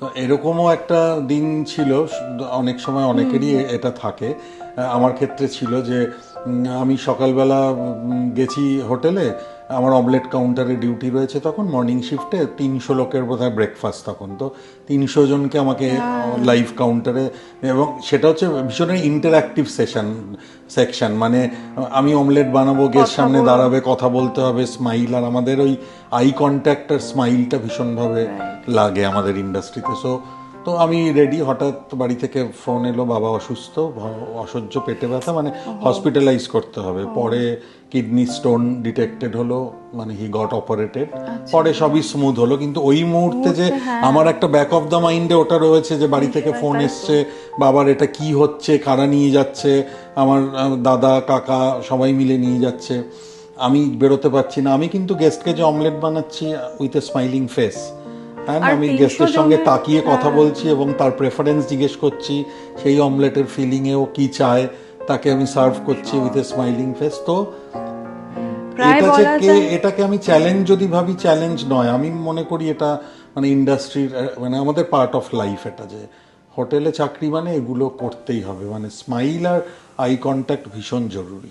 তো এরকমও একটা দিন ছিল অনেক সময় অনেকেরই এটা থাকে। আমার ক্ষেত্রে ছিল যে আমি সকালবেলা গেছি হোটেলে। আমার অমলেট কাউন্টারে ডিউটি রয়েছে তখন মর্নিং শিফটে তিনশো লোকের বোধহয় ব্রেকফাস্ট তখন। তো তিনশো জনকে আমাকে লাইভ কাউন্টারে এবং সেটা হচ্ছে ভীষণ ইন্টারঅ্যাক্টিভ সেশন সেকশন মানে আমি অমলেট বানাবো গেস্ট সামনে দাঁড়াবে কথা বলতে হবে স্মাইল আর আমাদের ওই আই কন্ট্যাক্ট আর স্মাইলটা ভীষণভাবে লাগে আমাদের ইন্ডাস্ট্রিতে সো তো আমি রেডি হঠাৎ বাড়ি থেকে ফোন এলো বাবা অসুস্থ অসহ্য পেটে ব্যথা মানে হসপিটালাইজ করতে হবে। পরে কিডনি স্টোন ডিটেক্টেড হলো মানে হি গট অপারেটেড পরে সবই স্মুথ হলো কিন্তু ওই মুহূর্তে যে আমার একটা ব্যাক অফ দ্য মাইন্ডে ওটা রয়েছে যে বাড়ি থেকে ফোন এসছে বাবার এটা কি হচ্ছে কারা নিয়ে যাচ্ছে আমার দাদা কাকা সবাই মিলে নিয়ে যাচ্ছে। আমি বেরোতে পারছি না। আমি কিন্তু গেস্টকে যে অমলেট বানাচ্ছি উইথ এ স্মাইলিং ফেস হ্যাঁ আমি গেস্টের সঙ্গে তাকিয়ে কথা বলছি এবং তার প্রেফারেন্স জিজ্ঞেস করছি সেই অমলেটের ফিলিং এ ও কি চায় তাকে আমি সার্ভ করছি উইথ এ স্মাইলিং ফেস তো এটা যে এটাকে আমি চ্যালেঞ্জ যদি ভাবি চ্যালেঞ্জ নয়। আমি মনে করি এটা মানে ইন্ডাস্ট্রির মানে আমাদের পার্ট অফ লাইফ এটা যে হোটেলে চাকরি মানে এগুলো করতেই হবে। মানে স্মাইল আর আই কন্ট্যাক্ট ভীষণ জরুরি।